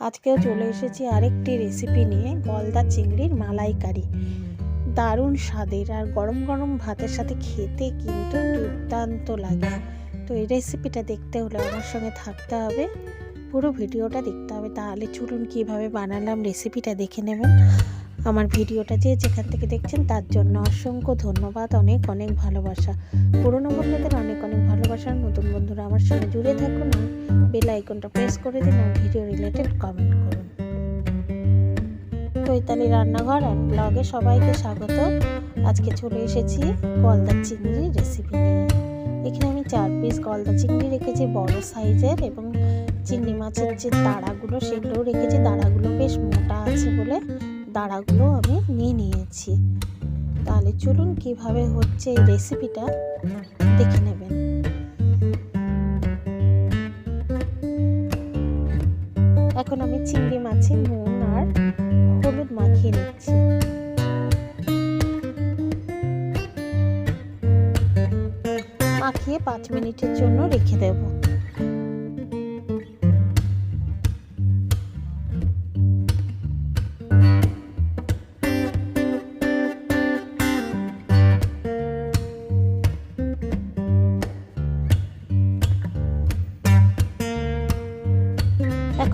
আজকেও চলে এসেছি আরেকটি রেসিপি নিয়ে গলদা চিংড়ির মালাইকারি। দারুণ স্বাদের আর গরম গরম ভাতের সাথে খেতে কিন্তু দুর্দান্ত লাগে। তো এই রেসিপিটা দেখতে হলে আমার সঙ্গে থাকতে হবে। পুরো ভিডিওটা দেখতে হবে। তাহলে চলুন কীভাবে বানালাম রেসিপিটা দেখে নেবেন। আমার ভিডিওটা যে যেখান থেকে দেখছেন তার জন্য অসংখ্য ধন্যবাদ, অনেক অনেক ভালোবাসা। পুরনো বন্ধুদের অনেক অনেক ভালোবাসা নতুন বন্ধুরা আমার সঙ্গে জুড়ে থাকুন বেল আইকনটা প্রেস করে দিন আর ভিডিও রিলেটেড কমেন্ট করুন। চৈতালি রান্নাঘর অ্যান্ড ব্লগে সবাইকে স্বাগত। আজকে চলে এসেছি গলদা চিংড়ির রেসিপি নিয়ে। এখানে আমি চার পিস গলদা চিংড়ি রেখেছি, বড় সাইজের এবং চিংড়ি মাছের যে দাঁড়াগুলো সেগুলোও রেখেছি। দাঁড়াগুলো বেশ মোটা আছে বলে দাঁড়াগুলো আমি নিয়ে নিয়েছি। তাহলে চলুন কীভাবে হচ্ছে এই রেসিপিটা দেখে নেবেন। এখন আমি চিংড়ি মাছে নুন আর হলুদ মাখিয়ে নিচ্ছি। মাখিয়ে পাঁচ মিনিটের জন্য রেখে দেব।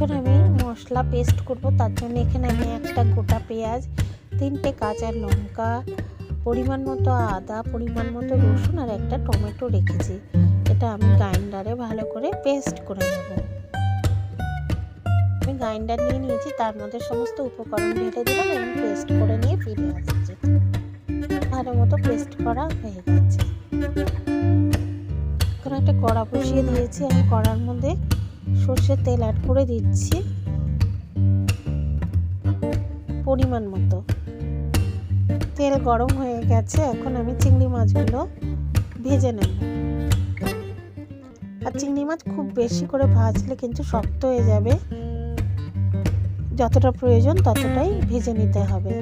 এখন আমি মশলা পেস্ট করব, তার জন্য এখানে আমি একটা গোটা পেঁয়াজ, তিনটে কাঁচা লঙ্কা, পরিমাণ মতো আদা, পরিমাণ মতো রসুন আর একটা টমেটো রেখেছি। এটা আমি গ্রাইন্ডারে ভালো করে পেস্ট করে নেব। আমি গ্রাইন্ডার নিয়ে নিয়েছি, তার মধ্যে সমস্ত উপকরণ ঢেলে দিলাম এবং পেস্ট করে নিয়ে ফিরে আসছি। ভালো মতো পেস্ট করা হয়ে গেছে। এখন একটা কড়া বসিয়ে দিয়েছি, আমি কড়ার মধ্যে সর্ষের তেল অ্যাড করে দিচ্ছি পরিমাণ মতো। তেল গরম হয়ে গেছে, এখন আমি চিংড়ি মাছগুলো ভেজে নেব। আর চিংড়ি মাছ খুব বেশি করে ভাজলে কিন্তু শক্ত হয়ে যাবে। যতটা প্রয়োজন ততটাই ভেজে নিতে হবে।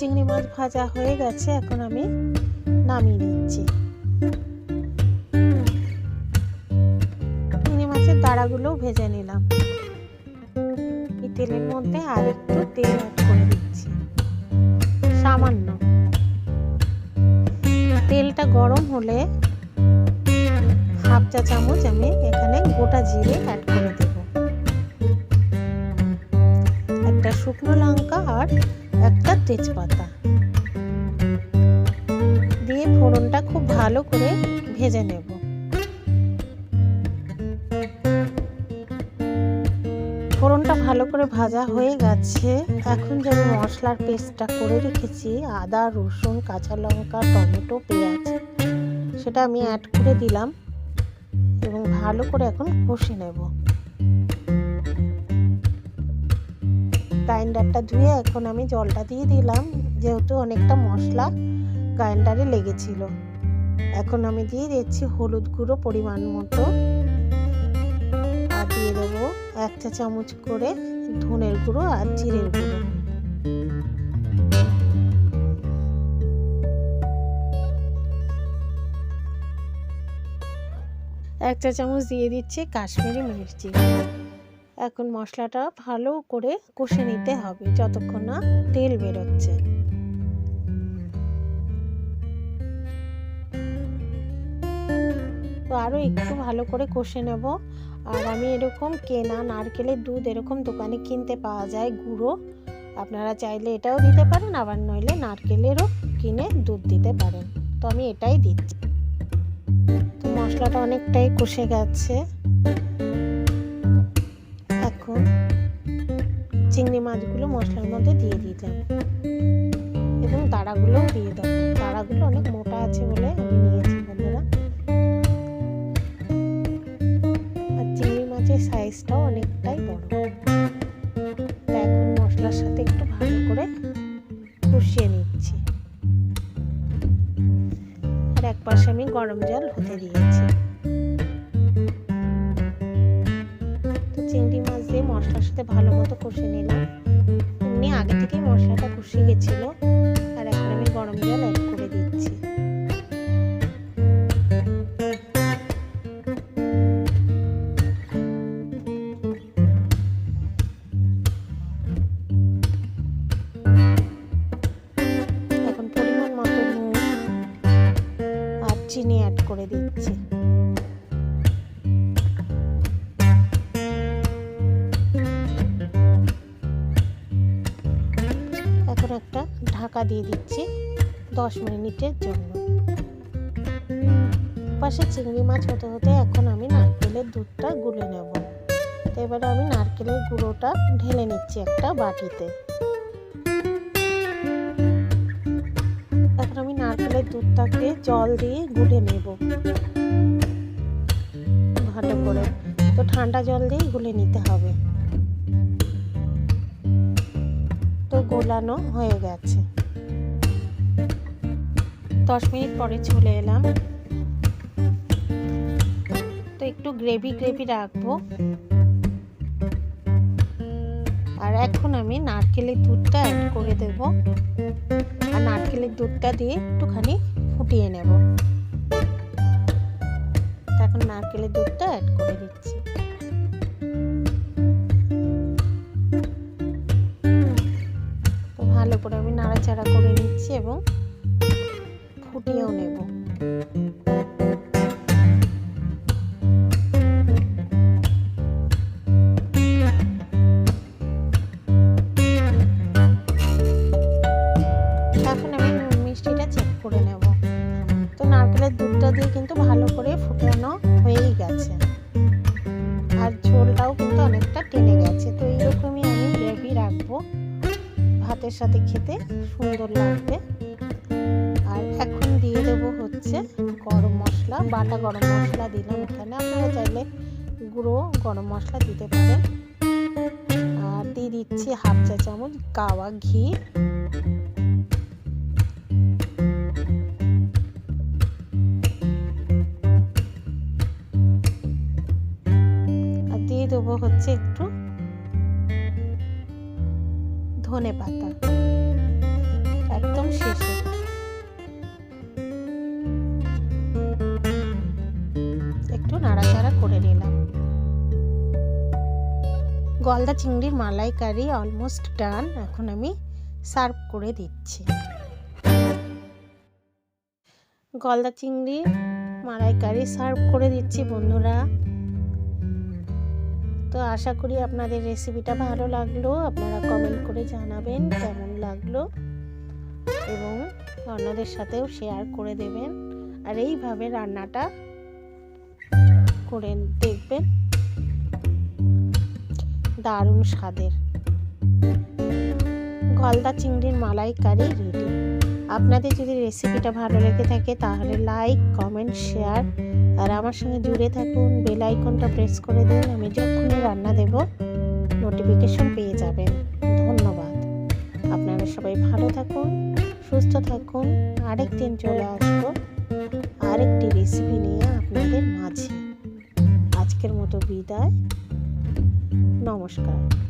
চিংড়ি মাছ ভাজা হয়ে গেছে, এখন আমি নামিয়ে নিচ্ছি। চিংড়ি মাছের দাঁড়াগুলোও ভেজে নিলাম। এই তেলের মধ্যে আর একটু তেল অ্যাড করে দিচ্ছি। সামান্য। তেলটা গরম হলে হাফ চা চামচ আমি এখানে গোটা জিরে অ্যাড করে দেব। একটা শুকনো লঙ্কা আর একটা তেজপাতা। দিয়ে ফোড়নটা খুব ভালো করে ভেজে নেব। ফোড়নটা ভালো করে ভাজা হয়ে গেছে। এখন যে আমি মশলার পেস্টটা করে রেখেছি, আদা, রসুন, কাঁচা লঙ্কা, টমেটো, পেঁয়াজ, সেটা আমি অ্যাড করে দিলাম এবং ভালো করে এখন কষে নেব। গ্রাইন্ডারটা ধুয়ে এখন আমি জলটা দিয়ে দিলাম, যেহেতু অনেকটা মশলা গ্রাইন্ডারে লেগেছিল। এখন আমি দিয়ে দিচ্ছি হলুদ গুঁড়ো পরিমাণ মতো। আর দিয়ে দেবো এক চা চামচ করে ধনের গুঁড়ো আর জিরের গুঁড়ো। এক চা চামচ দিয়ে দিচ্ছি কাশ্মীরি মির্চি। এখন মশলাটা ভালো করে কষে নিতে হবে যতক্ষণ না তেল বেরোচ্ছে। তো আরও একটু ভালো করে কষে নেব। আর আমি এরকম কেনা নারকেলের দুধ এরকম দোকানে কিনতে পাওয়া যায় গুঁড়ো। আপনারা চাইলে এটাও দিতে পারেন, আবার নইলে নারকেলেরও কিনে দুধ দিতে পারেন। তো আমি এটাই দিচ্ছি। তো মশলাটা অনেকটাই কষে গেছে। চিংড়ি মাছগুলো মশলার মধ্যে দিয়ে দিলাম। এবং তাড়াগুলোও দিয়ে দেবো। তারাগুলো অনেক মোটা আছে বলে আমি নিয়েছি বন্ধুরা। আর চিংড়ি মাছের সাইজটাও অনেকটাই বড়। এখন মশলার সাথে একটু ভালো করে কষিয়ে নিচ্ছি। আর এক পাশে আমি গরম জল হতে দিয়েছি। একসাথে ভালো মতো কষে নিলাম। এমনি আগে থেকেই মশলাটা কষে গেছিল, আর এখন আমি গরম জল অ্যাড করে দিচ্ছি। এখন পরিমাণ মতো চিনি অ্যাড করে দিচ্ছি। দিয়ে দিচ্ছি দশ মিনিটের জন্য। পাশে চিংড়ি মাছ হতে হতে এখন আমি নারকেলের দুধটা গুলে নেব। তো এবারে আমি নারকেলের গুঁড়োটা ঢেলে নিচ্ছি একটা বাটিতে। এখন আমি নারকেলের দুধটাকে জল দিয়ে গুলে নেব। ভালো করে। তো ঠান্ডা জল দিয়েই গুলে নিতে হবে। তো গোলানো হয়ে গেছে। দশ মিনিট পরে চলে এলাম। তো একটু গ্রেভি গ্রেভি রাখব। আর এখন আমি নারকেলের দুধটা অ্যাড করে দেব। আর নারকেলের দুধটা দিয়ে একটুখানি ফুটিয়ে নেব। এখন নারকেলের দুধটা অ্যাড করে দিচ্ছি। ভালো করে আমি নাড়াচাড়া করে নিচ্ছি এবং ফুটিয়েও নেব। এখন আমি মিষ্টিটা চেক করে নেব। তো নারকেলের দুধটা দিয়ে কিন্তু ভালো করে ফুটানো হয়েই গেছে। আর ঝোলটাও কিন্তু অনেকটা টেনে গেছে। তো এইরকমই আমি গ্রেভি রাখব। ভাতের সাথে খেতে সুন্দর লাগবে। আর এখন দিয়ে দেবো হচ্ছে গরম মশলা, বাটা গরম মশলা দিলাম এখানে। আপনারা চাইলে গুঁড়ো গরম মশলা দিতে পারেন। আর দিয়ে দিচ্ছি হাফ চা চামচ গাওয়া ঘি। আর দিয়ে দেবো হচ্ছে একটু ধনে পাতা। একদম শেষে নাড়াচাড়া করে নিলাম। গলদা চিংড়ির মালাইকারি অলমোস্ট ডান এখন আমি সার্ভ করে দিচ্ছি। গলদা চিংড়ি মালাইকারি সার্ভ করে দিচ্ছি বন্ধুরা। তো আশা করি আপনাদের রেসিপিটা ভালো লাগল। আপনারা কমেন্ট করে জানাবেন কেমন লাগল। এবং অন্যদের সাথেও শেয়ার করে দেবেন। আর এইভাবে রান্নাটা করে দেখবেন। দারুণ স্বাদের। গলদা চিংড়ির মালাইকারি রেডি। আপনাদের যদি রেসিপিটা ভালো লেগে থাকে, তাহলে লাইক, কমেন্ট, শেয়ার, আর আমার সঙ্গে জুড়ে থাকুন। বেল আইকনটা প্রেস করে দিন, আমি যখনই রান্না দেব, নোটিফিকেশন পেয়ে যাবেন। ধন্যবাদ। আপনারা সবাই ভালো থাকুন, সুস্থ থাকুন। আরেক দিন চলে আসব। আরেকটি রেসিপি নিয়ে আজকের মতো বিদায়। নমস্কার।